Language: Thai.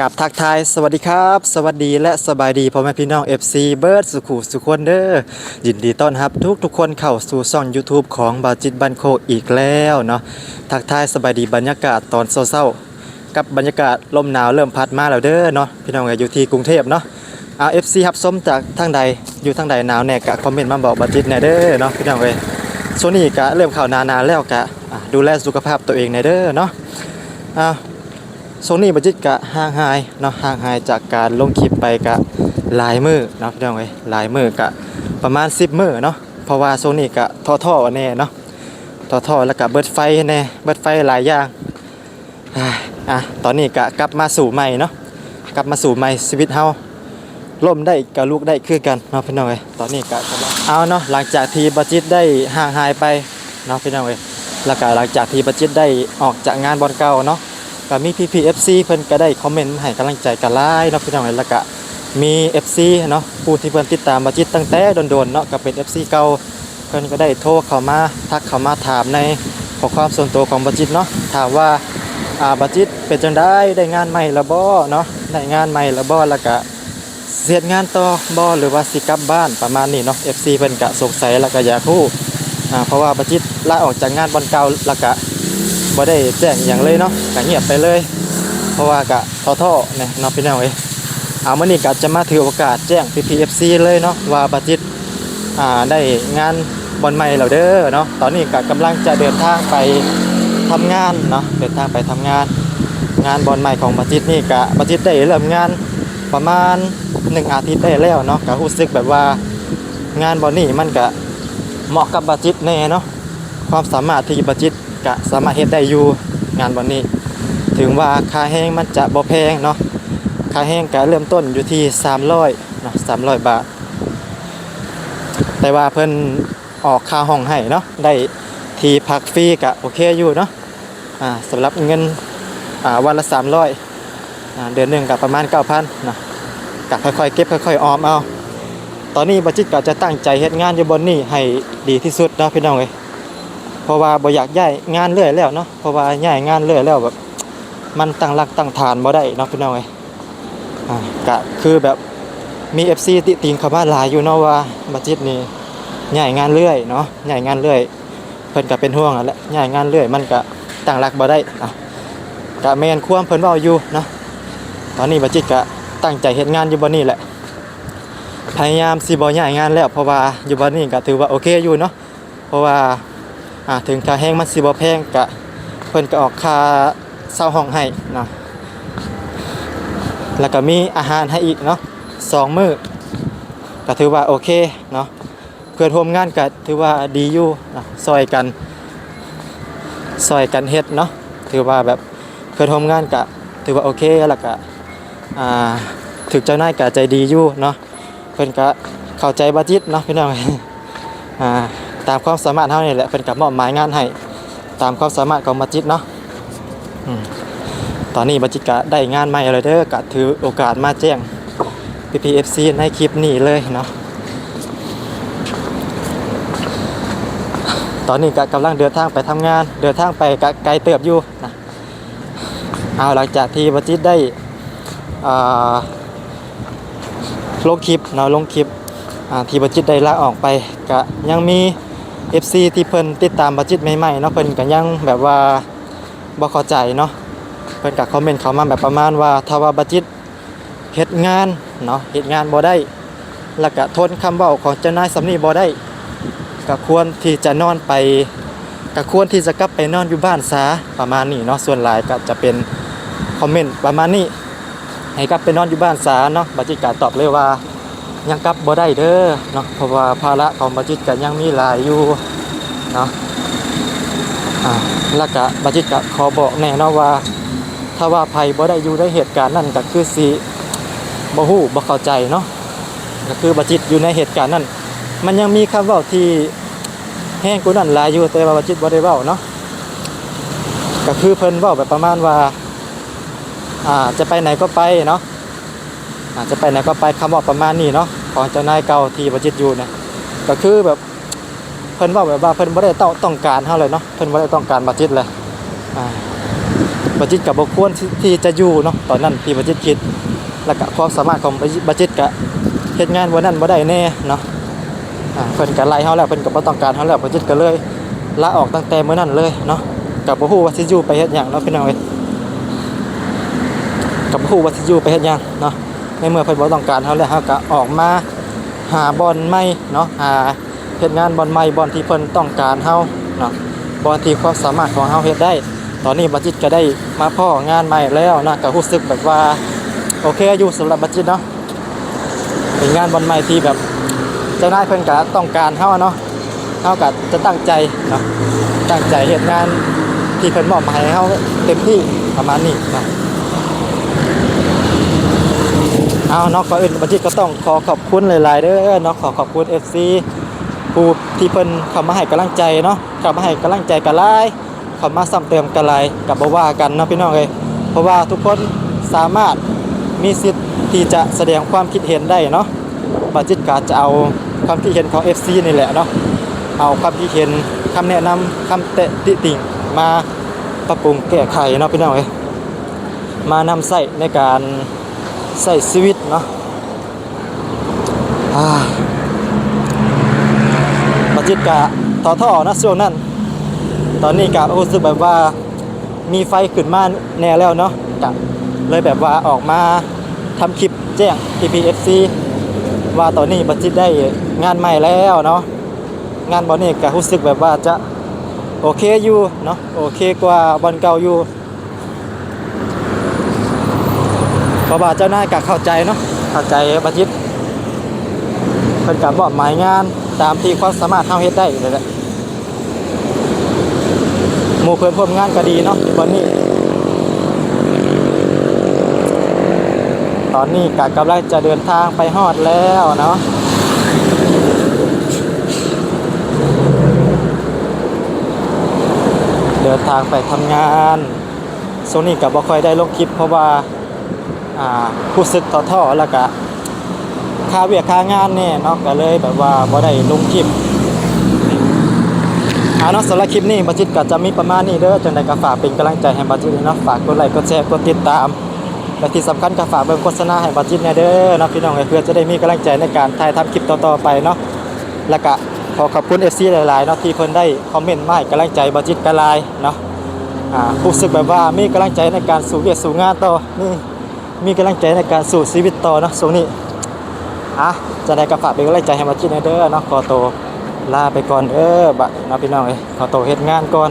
กับทักทายสวัสดีครับ สวัสดีและสบายดีพ่อแม่พี่น้อง FC เบิร์ดสุขุสุขคนเด้อยินดีต้อนรับทุกทุกคนเข้าสู่ช่อง YouTube ของบาจิตบันโคอีกแล้วเนาะทักทายสบายดีบรรยากาศตอนเศร้าๆกับบรรยากาศลมหนาวเริ่มพัดมาแล้วเด้อเนาะพี่น้องอยู่ที่กรุงเทพเนาะเอา FC ครับส้มจากทางใดอยู่ทางใดหนาวแน่กะคอมเมนต์มาบอกบาจิตแน่เด้อเนาะพี่น้องเอ๋ยช่วงนี้กะเริ่มเข้าหนานาแล้วกะดูแลสุขภาพตัวเองแน่เด้อเนาะอ่า ช่วงนี้บัจิตกะห่างหายเนาะห่างหายจากการลงคลิปไปกะหลายมือเนาะพี่น้องเอ้ยหลายมือกะประมาณ 10 มือเนาะเพราะว่าช่วงนี้กะท่อๆแน่เนาะท่อๆแล้วก็เบิดไฟแน่เบิดไฟหลายอย่างอ่าอะตอนนี้กะกลับมาสู่ใหม่เนาะกลับมาสู่ใหม่ชีวิตเฮาล่มได้กับลูกได้คือกันเนาะพี่น้องเอ้ยตอนนี้กะกำลังเอาเนาะหลังจากที่บัจิตได้ห่างหายไปเนาะพี่น้องเอ้ยแล้วก็หลังจากที่บัจิตได้ออกจากงานบอลเก่าเนาะ ก็มี PPFC เอฟซีเพิ่นก็ได้คอมเมนต์มาให้กำลังใจกันหลายเนาะพี่น้องเอ้ยแล้วก็มี FC เนาะผู้ที่เพิ่นติดตามบัจิตตั้งแต่โดนๆเนาะก็เป็น FC เก่าเพิ่นก็ได้โทรเข้ามาทักเข้ามาถามในข้อความส่วนตัวของบัจิตเนาะถามว่าอ่าบัจิตเป็นจังได้ได้งานใหม่ล้วบ่เนาะได้งานใหม่ล้วบ่แล้วก็เสียดงานต่อบ่หรือว่าสิกลับบ้านประมาณนี้เนาะ FC เพิ่นก็สงสัยแล้วก็อยากรู้อ่าเพราะว่าบัจิตลาออกจากงานบอลเก่าแล้วก็ บ่ได้แจ้งอย่างเลยเนาะก็เงียบไปเลย เพราะว่ากะท้อท่อเนี่ยเนาะพี่น้องเอ้ยเอามื้อนี้ก็จะมาถือโอกาสแจ้ง PPFC เลยเนาะว่าบัจิตอ่าได้งานบอลใหม่แล้วเด้อเนาะตอนนี้ก็กำลังจะเดินทางไปทำงานเนาะเดินทางไปทำงาน งานบอลใหม่ของบัจิตนี่ก็บัจิตได้เริ่มงานประมาณ1อาทิตย์ได้แล้วเนาะก็รู้สึกแบบว่างานบอลนี่มันก็เหมาะกับบัจิตแน่เนาะความสามารถที่บัจิต กะสามารถเฮ็ดได้อยู่งานวันนี้ ถึงว่าค่าแห้งมันจะบ่แพงเนาะค่าแห้งก็เริ่มต้นอยู่ที่ 300เนาะ300 บาท แต่ว่าเพิ่นออกค่าห้องให้เนาะได้ที่พักฟรีก็โอเคอยู่เนาะอ่าสำหรับเงินอ่าวันละ 300อ่าเดือนหนึงก็ประมาณ 9,000เนาะก็ค่อยๆเก็บค่อยๆออมเอาตอนนี้บัจิตก็จะตั้งใจเฮ็ดงานอยู่บนนี้ให้ดีที่สุดเนาะพี่น้องเอ้ย เพราะว่าบ่อยากย้ายงานเรื่อยแล้วเนาะเพราะว่าย้ายงานเรื่อยแล้วแบบ มันตั้งหลักตั้งฐานบ่ได้เนาะพี่น้องเอ้ยอ่าก็คือแบบมี FC ติติงเข้ามาหลายอยู่เนาะว่าบัจิตนี่ย้ายงานเรื่อยเนาะย้ายงานเรื่อยเพิ่นก็เป็นห่วงนั่นแหละย้ายงานเรื่อย มันก็ตั้งหลักบ่ได้อะก็แม่นความเพิ่นเว้าอยู่เนาะตอนนี้บัจิตก็ตั้งใจเฮ็ดงานอยู่บ่นี่แหละพยายามสิบ่ย้ายงานแล้วเพราะว่าอยู่บ่นี่ก็ถือว่าโอเคอยู่เนาะเพราะว่า อ่าถึงค่าแห้งมันสิบ่แพงกะเพิ่นก็ออกค่าเช่าห้องให้เนาะแล้วก็มีอาหารให้อีกเนาะสองมื้อก็ถือว่าโอเคเนาะเพื่อนร่วมงานก็ถือว่าดีอยู่เนาะซอยกันซอยกันเฮ็ดเนาะถือว่าแบบเพื่อนร่วมงานก็ถือว่าโอเคแล้วก็อ่าถึกเจ้านายก็ใจดีอยู่เนาะเพิ่นก็เข้าใจบัจิตเนาะพี่น้องอ่า ตามความสามารถเท่านี่แหละเป็นกับมอบหมายงานให้ตามความสามารถของบัจิตเนาะอตอนนี้บัจิตก็ได้งานใหม่เลยเด้อกะถือโอกาสมาแจ้ง PPFC ในคลิปนี้เลยเนาะตอนนี้ก็กำลังเดินทางไปทำงาน เดินทางไปกะไกลเติบอยู่นะเอาหลังจากที่บัจิตได้ลงคลิปเนาะลงคลิปที่บัจิตได้ลาออกไปก็ยังมี FC ที่เพิ่นติดตามบัจิตใหม่ๆเนาะเพิ่นก็ยังแบบว่าบ่เข้าใจเนาะเพิ่นก็คอมเมนต์เข้ามาแบบประมาณว่าถ้าว่าบัจิตเฮ็ดงานเนาะเฮ็ดงานบ่ได้ แล้วก็ทนคำเว้าของเจ้านายสำนี้บ่ได้ก็ควรที่จะนอนไปก็ควรที่จะกลับไปนอนอยู่บ้านซะประมาณนี้เนาะส่วนหลายก็จะเป็นคอมเมนต์ประมาณนี้ให้กลับไปนอนอยู่บ้านซะเนาะบัจิตก็ตอบเลยว่า ยังกลับบ่ได้เด้อเนาะเพราะว่าภาระของบัจิตก็ยังมีหลายอยู่เนาะอ่าแล้วก็บัจิตก็ขอบอกแน่เนาะว่า ถ้าว่าภัยบ่ได้อยู่ในเหตุการณ์นั้นก็คือสิบ่ฮู้บ่เข้าใจเนาะก็คือบัจิตอยู่ในเหตุการณ์นั้น มันยังมีคำเว้าที่แห้งกว่านั้นหลายอยู่แต่ว่าบัจิตบ่ได้เว้าเนาะก็คือเพิ่นเว้าแบบประมาณว่าอ่าจะไปไหนก็ไปเนาะ อาจจะไปไหนก็ไปคำบอกประมาณนี้เนาะของเจ้านายเก่าที่ประจิตอยู่เนี่ยก็คือแบบเพิ่นว่าแบบว่าเพิ่นบ่ได้ต้องต้องการเฮาเลยเนาะเพิ่นบ่ได้ต้องการบัจิตเลยอ่าบัจิตกับบควรที่จะอยู่เนาะตอนนั้นที่บัจิตคิด แล้วก็ความสามารถของบัจิตก็เฮ็ดงานวันนั้นบ่ได้แน่เนาะอ่าเพิ่นก็ไล่เฮาแล้วเพิ่นก็บ่ต้องการเฮาแล้วบัจิตก็เลยลาออกตั้งแต่มื้อนั้นเลยเนาะก็บ่ฮู้ว่าสิอยู่ไปเฮ็ดหยังเนาะพี่น้องเอ้ยก็บ่ฮู้ว่าสิอยู่ไปเฮ็ดหยังเนาะ ในเมื่อเพิ่นบ่ต้องการเฮาแล้วเฮาก็ออกมาหาบอลใหม่เนาะหาเฮ็ดงานบอลใหม่บอลที่เพิ่นต้องการเฮาเนาะบอลที่ความสามารถของเฮาเฮ็ดได้ ตอนนี้บัจิตก็ได้มาพ่องานใหม่แล้วนะก็รู้สึกแบบว่าโอเคอยู่สำหรับบัจิตเนาะเป็นงานบอลใหม่ที่แบบเจ้านายเพิ่นก็ต้องการเฮาเนาะเฮาก็จะตั้งใจเนาะตั้งใจเฮ็ดงานที่เพิ่นมอบหมายให้เฮาเต็มที่ประมาณนี้เนาะ เอาเนาะก่อนอื่นบัจิตก็ต้องขอขอบคุณหลาย ๆ เด้อเนาะขอขอบคุณ FC ผู้ที่เพิ่นเข้ามาให้กำลังใจเนาะเข้ามาให้กำลังใจกันหลายเขามาซ้ำเติมกันหลายกับบ่ว่ากันเนาะพี่น้องเอ้ยเพราะว่าทุกคนสามารถมีสิทธิ์ที่จะแสดงความคิดเห็นได้เนาะบาจิตกาจะเอาความคิดเห็นของ FC นี่แหละเนาะเอาความคิดเห็นคำแนะนำคำเตะติติงมาปรับปรุงแก้ไขเนาะพี่น้องเอ้ยมานำใส่ในการ ใส่ชีวิตเนาะอาบาจิตกาต่อท่อนะช่วงนั้น ตอนนี้กะรู้สึกแบบว่ามีไฟขึ้นมาแน่แล้วเนาะกะเลยแบบว่าออกมาทำคลิปแจ้ง PPFC ว่าตอนนี้บัจิตได้งานใหม่แล้วเนาะงานบอลนี่กะรู้สึกแบบว่าจะโอเคอยู่เนาะโอเคกว่าบอลเก่าอยู่ เพราะว่าเจ้านายกะเข้าใจเนาะเข้าใจบัจิตเพิ่นกะบอกหมายงานตามที่ความสามารถเฮาเฮ็ดได้เลยแหละหมู่เพื่อนร่วมงานก็ดีเนาะวันนี้ ตอนนี้กะกำลังจะเดินทางไปฮอดแล้วเนาะเดินทางไปทำงานโซนี่กับบ่ค่อยได้ลงคลิปเพราะว่า อ่าผู้สึกต่อท่อๆแล้วก็ค่าเวียกค่างานเนี่ยเนาะก็เลยแบบว่าบ่ได้ลงคลิปอาเนาะสำหรับคลิปนี้บัจิตก็จะมีประมาณนี้เด้อจังใดก็ฝากเป็นกำลังใจให้บัจิตเนาะฝากกดไลค์กดแชร์กดติดตามและที่สำคัญก็ฝากเบิ่งโฆษณาให้บัจิตแน่เด้อนะพี่น้องเพื่อจะได้มีกำลังใจในการถ่ายทำคลิปต่อๆไปเนาะแล้วก็ขอขอบคุณ FC หลายๆเนาะที่เพิ่นได้คอมเมนต์มาให้กำลังใจบัจิตกะลายเนาะอ่ารู้สึกแบบว่ามีกำลังใจในการสู่เวียกสู่งานต่อนี่ มีกำลังใจในการสู่ชีวิตต่อเนาะสูนี้อะจะได้ก็ฝากเป็นกำลังใจให้มาจิตในเด้อเนาะขอโตวลาไปก่อนเด้อบะเนาะพี่น้องเอ้ยขอโตวเฮ็ดงานก่อน